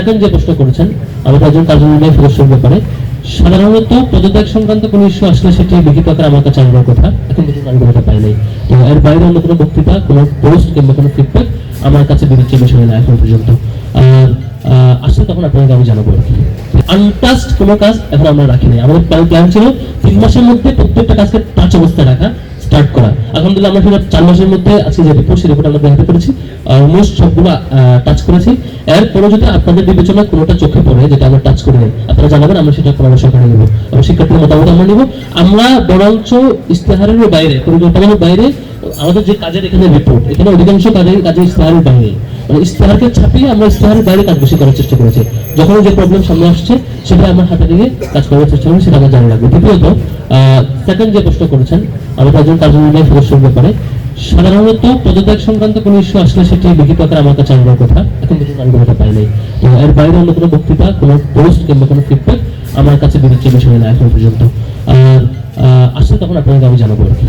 Second যে প্রশ্ন করেছেন, আমাদের একজন কার্যনির্বাহী সদস্যের ব্যাপারে সাধারণত পদত্যাগ সংক্রান্ত কোনো ইস্যু আসলে সেটি লিখিত আকারে আমার কাছে আনার কথা। এখন পর্যন্ত আমি কোনোটা পাই নাই তো এর বাইরে অন্য কোনো বক্তৃতা, কোনো পোস্ট কিংবা কোনো ফিডব্যাক আমার কাছে বিবেচ্য বিষয় না এখন পর্যন্ত। আর আসলে তখন আপনাকে আমি জানাব আর কি। আনটাস্ট কোনো কাজ এখন আমরা রাখি নাই। আমাদের প্ল্যান ছিল, তিন মাসের মধ্যে প্রত্যেকটা কাজকে টাচ অবস্থায় রাখা। স্টার্ট করা। আলহামদুলিল্লাহ, আমরা সেটা চার মাসের মধ্যে আজকে যে রিপোর্ট সেই রিপোর্ট আমরা দেখাতে পেরেছি। অলমোস্ট সবগুলো টাচ করেছি। এরপরে যদি আপনাদের বিবেচনা কোনোটা চোখে পড়ে, যেটা আমরা টাচ করে নেই আপনারা জানাবেন, আমরা সেটা পরামর্শ করে নেব। এবং শিক্ষার্থীদের মতামত আমরা নিব। আমরা বরঞ্চ ইস্তেহারের বাইরে, পরিকল্পনার বাইরে, আমাদের যে কাজের এখানে রিপোর্ট এখানে অধিকাংশ কাজের কাজে ইস্তেহারের বাইরে। মানে ইস্তেহারকে ছাপিয়ে আমরা ইস্তেহারের বাইরে কাজ বেশি করার চেষ্টা করেছি। যখন যে প্রবলেম সামনে আসছে, সেটা আমার হাতে নিয়ে কাজ করার চেষ্টা করি সেটা আমার জানা লাগবে। দ্বিতীয়ত সেকেন্ড যে প্রশ্ন করেছেন আমাদের একজন কার্যনির্বাহী সদস্যের ব্যাপারে, সাধারণত পদত্যাগ সংক্রান্ত কোনো ইস্যু আসলে সেটি লিখিত আকারে আমার কাছে আনবার কথা, এখন পর্যন্ত আমি কোনোটা পাই নাই তো এর বাইরে অন্য কোনো বক্তৃতা, কোনো পোস্ট কিংবা কোনো ফিডব্যাক আমার কাছে বিবেচ্য বিষয় না এখন পর্যন্ত। আর আসলে তখন আপনাকে আমি জানাব আর কি।